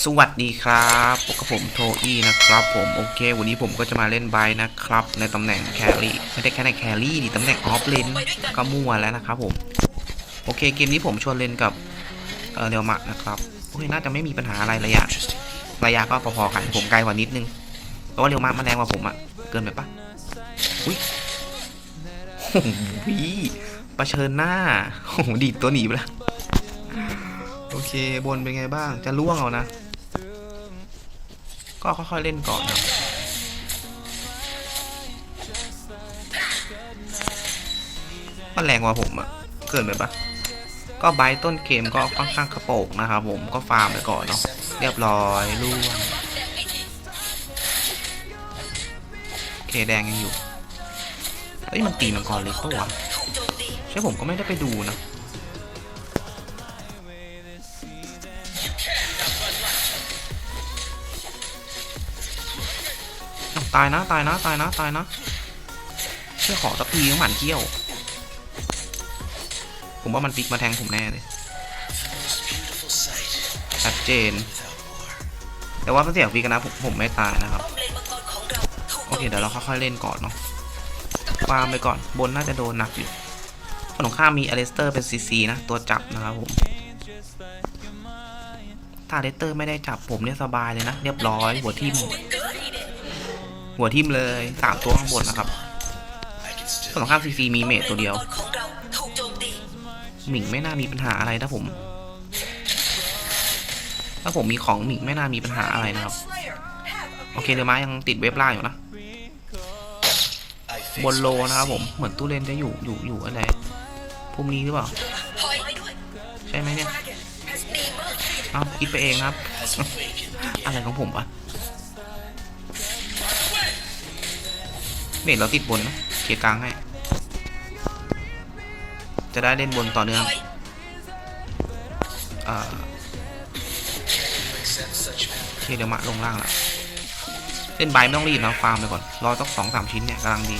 สวัสดีครับพบกับผมโทอี้นะครับผมโอเค วันนี้ผมก็จะมาเล่นไบนะครับ ในตำแหน่งแครี่ไม่ได้แค่ในแครี่ดิตำแหน่งออฟเลนก็มั่วแล้วนะครับผม โอเคเกมนี้ผมชวนเล่นกับเออเรียวมะนะครับโอ้ยน่าจะไม่มีปัญหาอะไรระยะ ระยะก็พอๆกันผมไกลกว่านิดนึงเพราะว่าเรียวมะมันแรงกว่าผมอะเกินไปปะอุ้ยโอ้โหเชิญหน้าโอ้โหดีดตัวหนีไปแล้วโอเคบนเป็นไงบ้างจะล่วงเอานะ ก็ค่อยๆเล่นก่อนนะมันแรงกว่าผมอะเกินไปปะก็ไบต้นเกมก็ค่อนข้างกระโปงนะครับผมก็ฟาร์มไปก่อนเนาะเรียบร้อยล่วงเคแดงยังอยู่เฮ้ยมันตีมังกรเล็กปะวะใช่ผมก็ไม่ได้ไปดูนะ ตายนะตายนะตายนะตายนะเชื่อขอสักทีก็หมันเกี้ยว ผมว่ามันฟิกมาแทงผมแน่เลยชัดเจน แต่ว่าเสียงฟิกนะผมผมไม่ตายนะครับ โอเคเดี๋ยวเราค่อยๆเล่นก่อนเนาะฟาร์มไปก่อนบนน่าจะโดนหนักอยู่ฝั่งตรงข้ามมีอเลสเตอร์เป็นซีซีนะ ตัวจับนะครับผม ถ้าอเลสเตอร์ไม่ได้จับผมเนี่ยสบายเลยนะ เรียบร้อยหัวทิ่ม หัวทิ่มเลยสามตัวข้างบนนะครับฝั่งข้ามซีซีมีเมทตัวเดียวหมิงไม่น่ามีปัญหาอะไรถ้าผม ถ้าผมมีของหมิงไม่น่ามีปัญหาอะไรนะครับ โอเคเรือม้ายังติดเว็บล่าอยู่นะบนโลนะครับผมเหมือนตู้เลนจะอยู่อยู่อยู่อะไรพุ่มนี้หรือเปล่า ใช่ไหมเนี่ยเอ้าคิดไปเองครับ อะไรของผมวะ เมทเราติดบนนะเคลียร์กลางให้ จะได้เล่นบนต่อเนื่องเอ่อเคเดี๋ยวมาลงล่างละเล่นใบไม่ต้องรีบนะฟาร์มไปก่อนรอสักสองสามชิ้นเนี่ยกำลังดี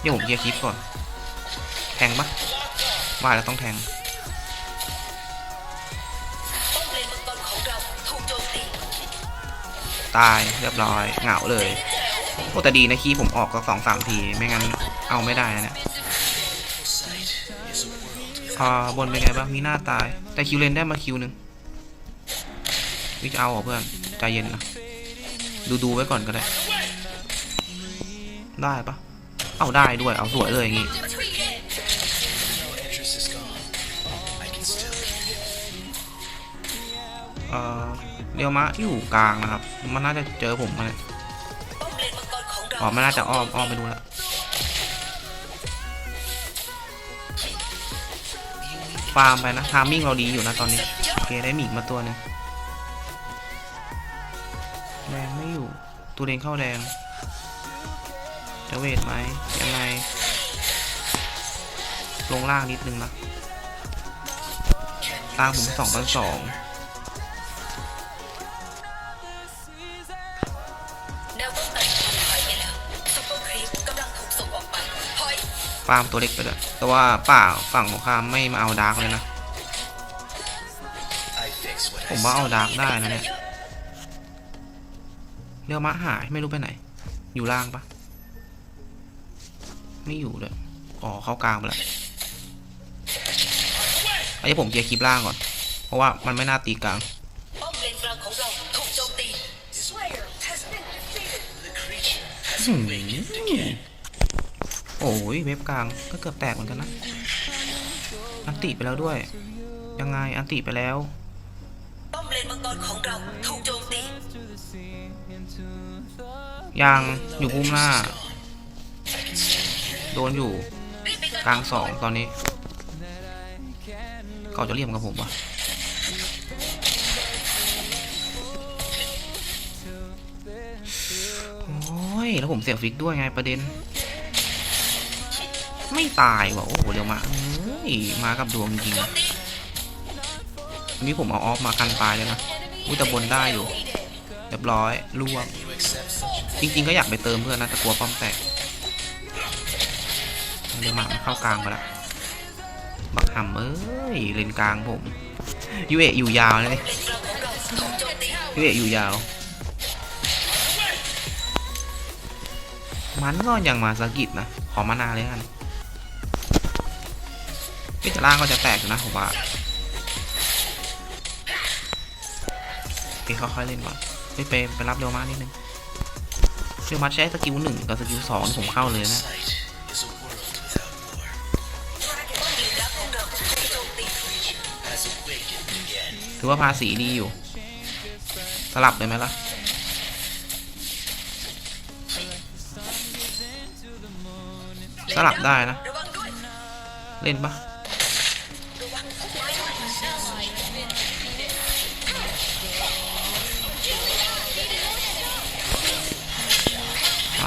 เดี๋ยวผมเคลียร์คลิปก่อน แทงปะว่าแล้วต้องแทง ตายเรียบร้อยเหงาเลยโอ้แต่ดีนะคีผมออกก็สองสามทีไม่งั้นเอาไม่ได้นะเนี่ยอบนเป็นไงบ้างมีหน้าตาย แต่คิวเลนได้มาคิวหนึ่งวิจะเอาเหรอเพื่อนใจเย็นนะดูดูไว้ก่อนก็ได้ ได้ปะเอาได้ด้วย เอาสวยเลยอย่างงี้เอ่อ เรียวมะอยู่กลางนะครับ มันน่าจะเจอผมมาเนี่ยอ๋อมันน่าจะอ้อมอ้อมไปดูล้วฟาร์มไปนะทามมิ่งเราดีอยู่นะตอนนี้โอเคได้หมีมาตัวนึงแดงไม่อยู่ตัวเดงเข้าแดงจะเวทไหมยังไง ลงล่างนิดนึงนะตามผมสองพันสอง ฟาร์มตัวเล็กไปเลยแต่ว่าป่าฝั่งของข้ามไม่มาเอาดาร์กเลยนะ ผมว่าเอาดาร์กได้นะเนี่ยเรียวมะหายไม่รู้ไปไหน อยู่ล่างปะไม่อยู่เลยอ๋อเข้ากลางไปแล้วไอ้ผมเคลียร์คลิปล่างก่อน เพราะว่ามันไม่น่าตีกลางป้อม โจมตีหืมโอ้ยเว็บกลางก็เกือบแตกเหมือนกันนะ อันติไปแล้วด้วย ยังไงอันติไปแล้วป้อมเลนมังกรของเราถูกโจมตียังอยู่พุ่มหน้า โดนอยู่ กลางสองตอนนี้เขาจะเรียมกับผมปะโอ้ย แล้วผมเสียฟิกด้วยไงประเด็น ไม่ตายว่ะโอ้โหเดี๋ยวมาเอ้ยมากับดวงจริงอันนี้ผมเอาออฟมากันตายเลยนะอุ้ยแต่บนได้อยู่เรียบร้อยล่วงจริง ๆ ก็อยากไปเติมเพื่อนนะแต่กลัวป้อมแตกเดี๋ยวมามันเข้ากลางไปแล้วหำเอ้ยเลนกลางผมยูเอะอยู่ยาวเลนกลางของเราถูกโจมตียูเอะอยู่ยาว มันก็ยังมาสะกิดนะขอมานาเลยกัน แต่ล่างก็จะแตกอยู่นะผมว่าพี่ค่อยๆเล่นก่อนไปไปไปรับเร็วมากนิดนึงเร็วมาใช้สกิลหนึ่งกับสกิลสองผมเข้าเลยนะถือว่าภาษีดีอยู่ สลับเลยไหมล่ะสลับได้นะ เล่นปะ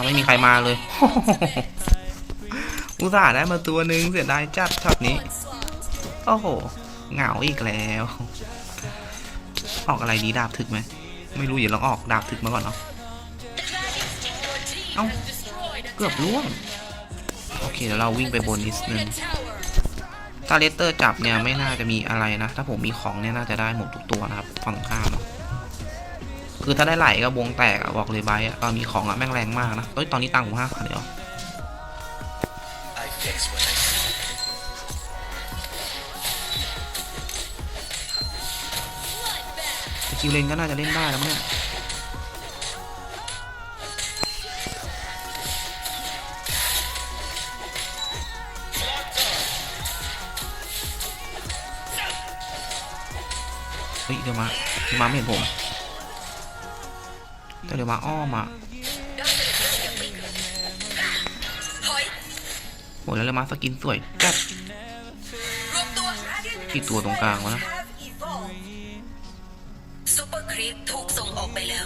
ไม่มีใครมาเลย อุตส่าห์ได้มาตัวหนึ่งเสียดายจัดช็อตนี้ โอ้โห เหงาอีกแล้ว ออกอะไรดีดาบถึกไหม ไม่รู้อย่าลองออกดาบถึกมาก่อนเนาะเอ้า เกือบล่วง โอเคเดี๋ยวเราวิ่งไปบนนิดนึงถ้าเลสเตอร์จับเนี่ยไม่น่าจะมีอะไรนะ ถ้าผมมีของเนี่ยน่าจะได้หมดทุกตัวนะครับฝั่งข้ามอะ คือถ้าได้ไหลก็วงแตกอะบอกเลยไบอะตอนมีของอะแม่งแรงมากนะตอนนี้ตังค์ผมห้าพันเดียว I fix what I see. สกิลเลนก็น่าจะเล่นได้แล้วมั้งเนี่ยเฮ้ยเดี๋ยวมาเดี๋ยวมาไม่เห็นผม แต่เดี๋ยวมาอ้อมอะถอยโหแล้วเดี๋ยวมาสกินสวยจัดรวมตัวกี่ตัวตรงกลางวะนะซูเปอร์ครีปถูกส่งออกไปแล้ว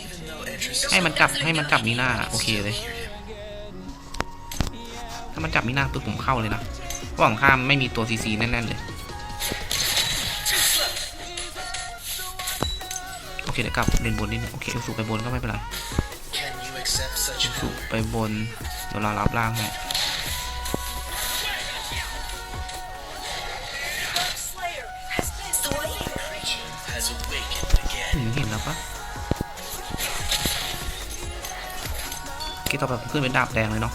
Even though Edris ให้มันจับให้มันจับมีหน้าโอเคเลย feared him, ถ้ามันจับมีหน้าปุ๊บผมเข้าเลยนะฝั่งข้ามไม่มีตัวซีซีแน่นๆเลย อเคเดี๋ยวกลับเลนบนนิดนึงโอเคเอลสูไปบนก็ไม่เป็นไรสูไปบนเดี๋ยวเรารับล่างให้สวย Creature has awakened again. ถึงเห็นแล้วปะโอเคต่อไปผมขึ้นเป็นดาบแดงเลยเนาะ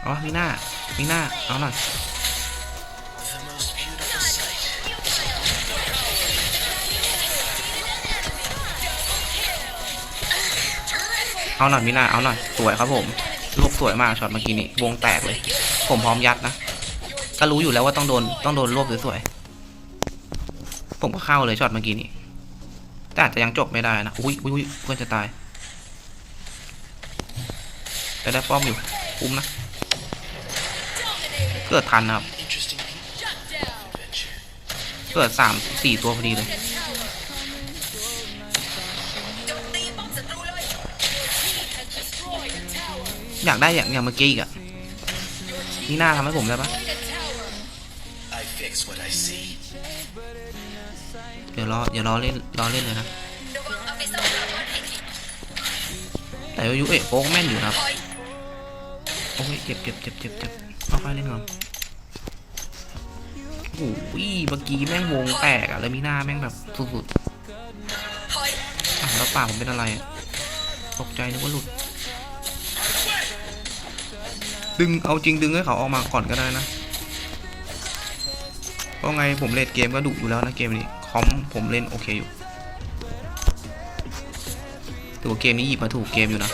เอาวะมีหน้ามีหน้าเอาหน่อย เอาหน่อยมีหน้าเอาหน่อยสวยครับผมลูกสวยมากช็อตเมื่อกี้นี้วงแตกเลย ผมพร้อมยัดนะก็รู้อยู่แล้วว่าต้องโดนต้องโดนรวบสวยๆผมก็เข้าเลยช็อตเมื่อกี้นี้แต่อาจจะยังจบไม่ได้นะอุ้ยอุ้ยเพื่อนจะตายแต่ได้ป้อมอยู่คุ้มนะเกิดทันนะครับเกิดสามสี่ตัวพอดีเลย อยากได้อย่างอย่างเมื่อกี้อีกอะนี่หน้าทำให้ผมได้ปะเดี๋ยวรอเดี๋ยวรอเล่นรอเล่นเลยนะแต่ว่ายูเอะโป๊กแม่นอยู่นะครับโอ้ยเจ็บเจ็บเจ็บเจ็บเจ็บค่อยๆเล่นก่อนโอ้ยเมื่อกี้แม่งวงแตกอะแล้วมีหน้าแม่งแบบสุดๆแล้วปากผมเป็นอะไร ตกใจนึกว่าหลุด ดึงเอาจริงดึงให้เขาออกมาก่อนก็ได้นะเพราะไงผมเล่นเกมก็ดุอยู่แล้วนะเกมนี้คอมผมเล่นโอเคอยู่แตัวาเกมนี้หยิบมาถูกเกมอยู่นะ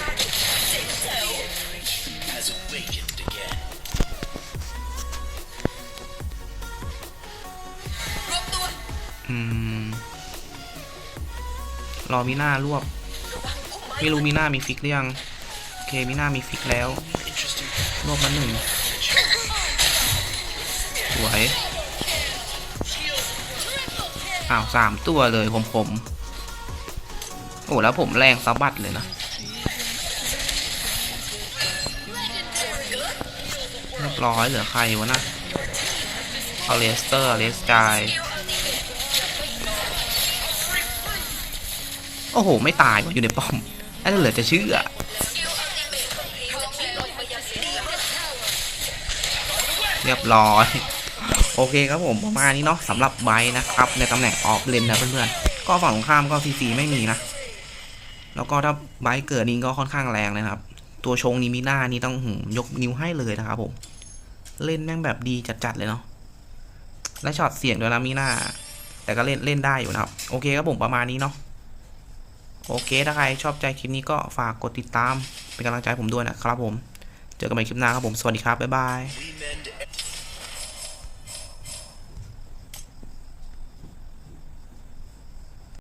รวมตัวอืมรอมีหน้ารวบไม้ไม่รู้มีหน้ามีฟิกหรือยัง โอเคมีหน้ามีฟิกแล้ว Interesting รวบมาหนึ่งสวยอ้าวสามตัวเลยผมผมโอ้แล้วผมแรงสะบัดเลยนะเรียบร้อยเหลือใครวะนะเอาเลสเตอร์เลสจายโอ้โห ไม่ตายว่ะอยู่ในป้อมนั่นเหลือจะเชื่อ เรียบร้อย โอเคครับผมประมาณนี้เนาะสำหรับไบค์นะครับ ในตำแหน่งออฟเลนนะเพื่อนๆ ก็ฝั่งตรงข้ามก็ซีซีไม่มีนะ แล้วก็ถ้าไบค์เกิดนี่ก็ค่อนข้างแรงเลยนะครับ ตัวชงนี้มีหน้านี่ต้องหืมยกนิ้วให้เลยนะครับผม เล่นแม่งแบบดีจัดๆเลยเนาะ และช็อตเสียงด้วยนะมีหน้า แต่ก็เล่นเล่นได้อยู่นะครับ โอเคครับผมประมาณนี้เนาะโอเค ถ้าใครชอบใจคลิปนี้ก็ฝากกดติดตาม เป็นกำลังใจผมด้วยนะครับผม เจอกันใหม่คลิปหน้าครับผม สวัสดีครับ บ๊ายบาย We